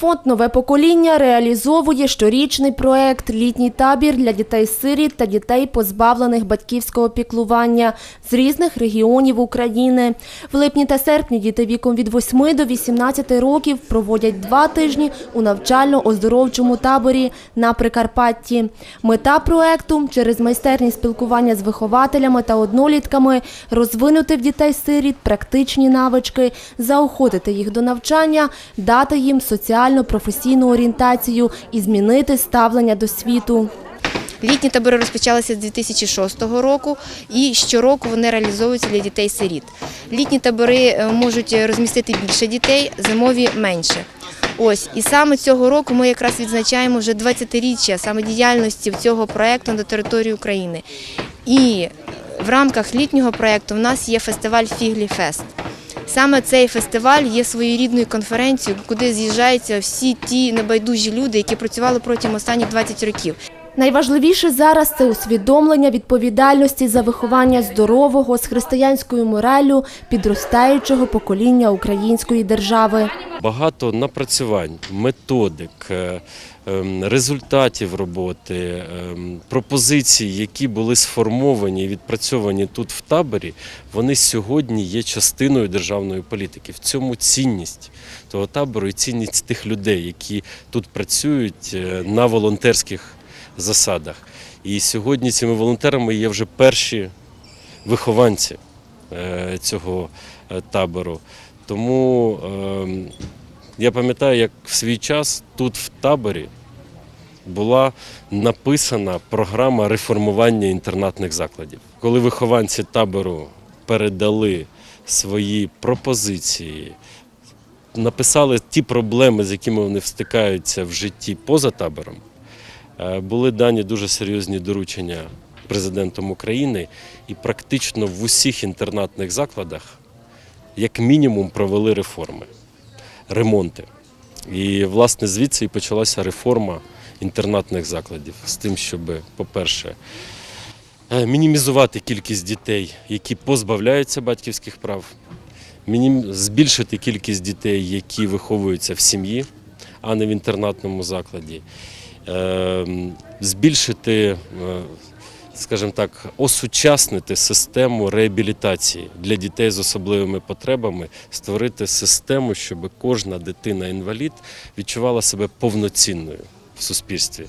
фонд Нове покоління реалізовує щорічний проект Літній табір для дітей-сиріт та дітей, позбавлених батьківського піклування з різних регіонів України. В липні та серпні діти віком від 8 до 18 років проводять два тижні у навчально-оздоровчому таборі на Прикарпатті. Мета проекту через майстерність спілкування з вихователями та однолітками розвинути в дітей-сиріт практичні навички, заохотити їх до навчання, дати їм соціально-професійну орієнтацію і змінити ставлення до світу. Літні табори розпочалися з 2006 року і щороку вони реалізовуються для дітей-сиріт. Літні табори е, можуть розмістити більше дітей, зимові менше. Ось і саме цього року ми якраз відзначаємо вже 20-річчя саме діяльності цього проекту на території України. І в рамках літнього проекту в нас є фестиваль Фіглі Фест. Саме цей фестиваль є своєрідною конференцією, куди з'їжджаються всі ті небайдужі люди, які працювали протягом останніх 20 років. Найважливіше зараз це усвідомлення відповідальності за виховання здорового з християнською мораллю підростаючого покоління української держави. Багато напрацювань, методик, е, результатів роботи, ем, пропозицій, які були сформовані і відпрацьовані тут в таборі, вони сьогодні є частиною державної політики. В цьому цінність того табору і цінність тих людей, які тут працюють е, на волонтерських засадах. І сьогодні цими волонтерами є вже перші вихованці е, цього е, табору. Тому ем, я пам'ятаю, як в свій час тут в таборі була написана програма реформування інтернатних закладів. Коли вихованці табору передали свої пропозиції, написали ті проблеми, з якими вони стикаються в житті поза табором, е, були дані дуже серйозні доручення президентом України, і практично в усіх інтернатних закладах як мінімум провели реформи, ремонти. І, власне, звідси і почалася реформа інтернатних закладів з тим, щоб, по-перше, е, мінімізувати кількість дітей, які позбавляються батьківських прав, збільшити кількість дітей, які виховуються в сім'ї, а не в інтернатному закладі, е, збільшити е, скажімо так, осучаснити систему реабілітації для дітей з особливими потребами, створити систему, щоб кожна дитина-інвалід відчувала себе повноцінною в суспільстві.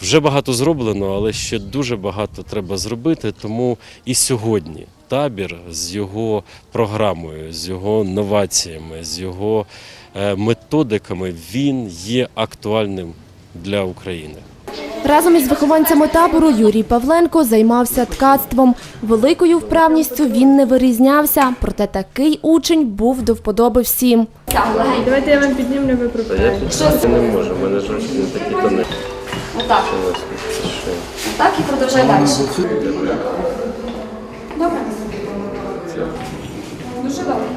Вже багато зроблено, але ще дуже багато треба зробити. Тому і сьогодні табір з його програмою, з його новаціями, з його е, методиками, він є актуальним для України. Разом із вихованцями табору Юрій Павленко займався ткацтвом. Великою вправністю він не вирізнявся, проте такий учень був до вподоби всім. Давайте я вам піднімлю, ви пропонуєте. Я не можу, в мене ж не такі тони. Отак. Так і продовжай далі. Добре. Дуже добре.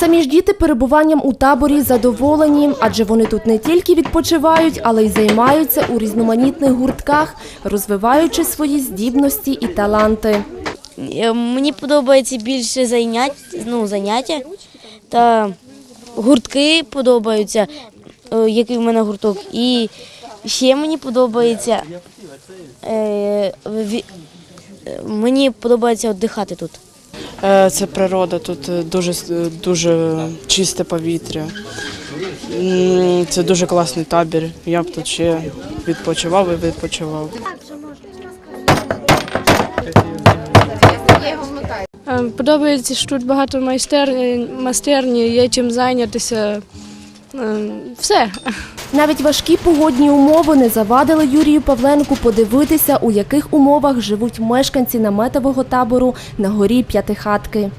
Самі ж діти перебуванням у таборі задоволені, адже вони тут не тільки відпочивають, але й займаються у різноманітних гуртках, розвиваючи свої здібності і таланти. Е, Мені подобається більше занять, ну, заняття та гуртки подобаються, е, який в мене гурток. І ще мені подобається е, мені подобається віддихати тут. Е, Це природа, тут е, дуже с- дуже чисте повітря. Це дуже класний табір. Я б тут ще відпочивав і відпочивав. Е, Подобається, що тут багато майстерні, майстерні, є чим зайнятися. Е, Все. Навіть важкі погодні умови не завадили Юрію Павленку подивитися, у яких умовах живуть мешканці наметового табору на горі П'ятихатки.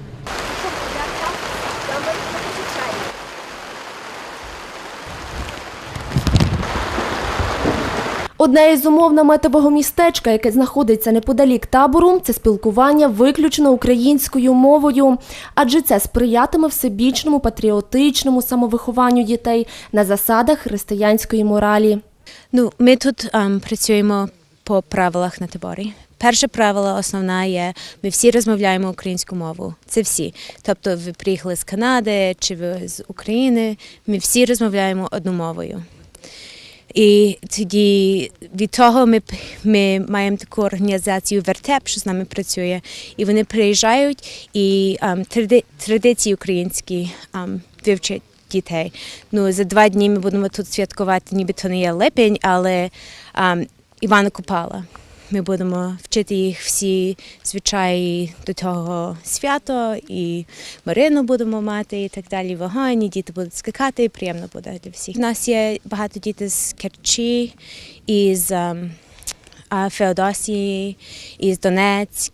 Одне із умов наметового містечка, яке знаходиться неподалік табору, це спілкування виключно українською мовою, адже це сприятиме всебічному патріотичному самовихованню дітей на засадах християнської моралі. Ну, ми тут ем, працюємо по правилах на таборі. Перше правило основне є, ми всі розмовляємо українську мову. Це всі. Тобто ви приїхали з Канади чи ви з України, ми всі розмовляємо одну мовою. І тоді від того ми, ми маємо таку організацію Вертеп, що з нами працює, і вони приїжджають і ем, тради, традиції українські ем, вивчать дітей. Ну, за два дні ми будемо тут святкувати, ніби то не є липень, але ем, Івана Купала. Ми будемо вчити їх всі звичаї до того свято, і Марину будемо мати, і так далі. Вогонь, і діти будуть скакати, і приємно буде для всіх. У нас є багато дітей з Керчі, із ем, Феодосії, із Донецьк.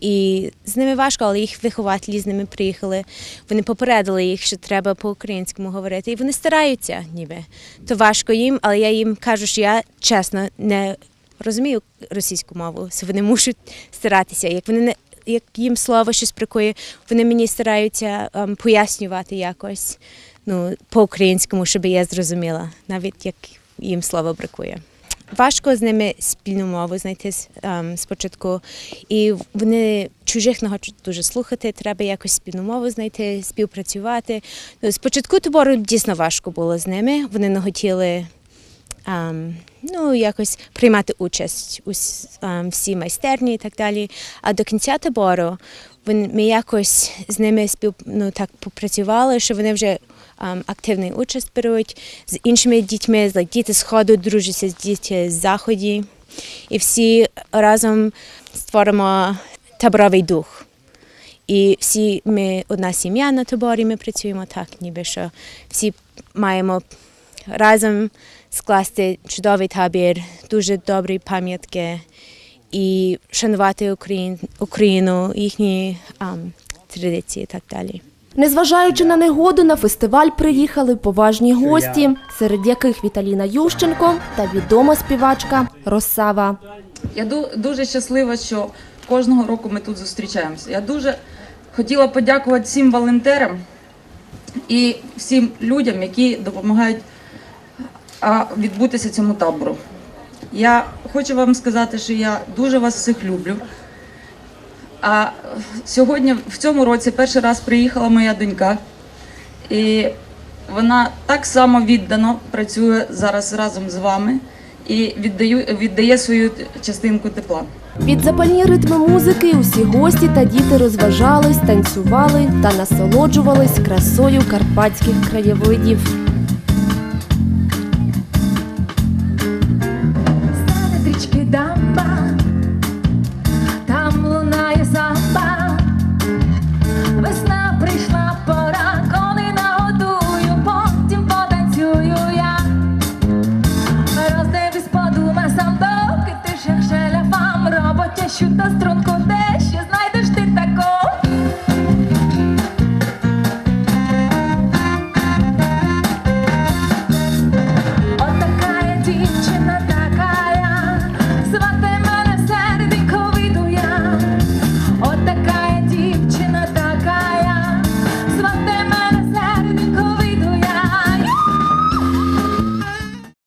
І з ними важко, але їх вихователі з ними приїхали. Вони попередили їх, що треба по-українському говорити. І вони стараються, ніби. То важко їм, але я їм кажу, що я чесно не розумію російську мову, вони мусять старатися. Як вони не як їм слово щось бракує, вони мені стараються ем, пояснювати якось ну, по-українському, щоб я зрозуміла, навіть як їм слово бракує. Важко з ними спільну мову знайти ем, спочатку, і вони чужих не хочуть дуже слухати. Треба якось спільну мову знайти, співпрацювати. Ну, спочатку табору дійсно важко було з ними. Вони не хотіли ну, якось приймати участь у ем, всі майстерні і так далі. А до кінця табору ми якось з ними спів, ну, так попрацювали, що вони вже ем, активний участь беруть з іншими дітьми, like, діти з ходу дружаться з дітьми з заході. І всі разом створимо таборовий дух. І всі ми одна сім'я на таборі, ми працюємо так, ніби що всі маємо разом скласти чудовий табір, дуже добрі пам'ятки і шанувати Україн, Україну, їхні ам, традиції і так далі. Незважаючи на негоду, на фестиваль приїхали поважні гості, серед яких Віталіна Ющенко та відома співачка Росава. Я ду- дуже щаслива, що кожного року ми тут зустрічаємося. Я дуже хотіла подякувати всім волонтерам і всім людям, які допомагають а, відбутися цьому табору. Я хочу вам сказати, що я дуже вас всіх люблю. А сьогодні, в цьому році, перший раз приїхала моя донька, і вона так само віддано працює зараз разом з вами і віддаю, віддає свою частинку тепла. Під запальні ритми музики усі гості та діти розважались, танцювали та насолоджувались красою карпатських краєвидів.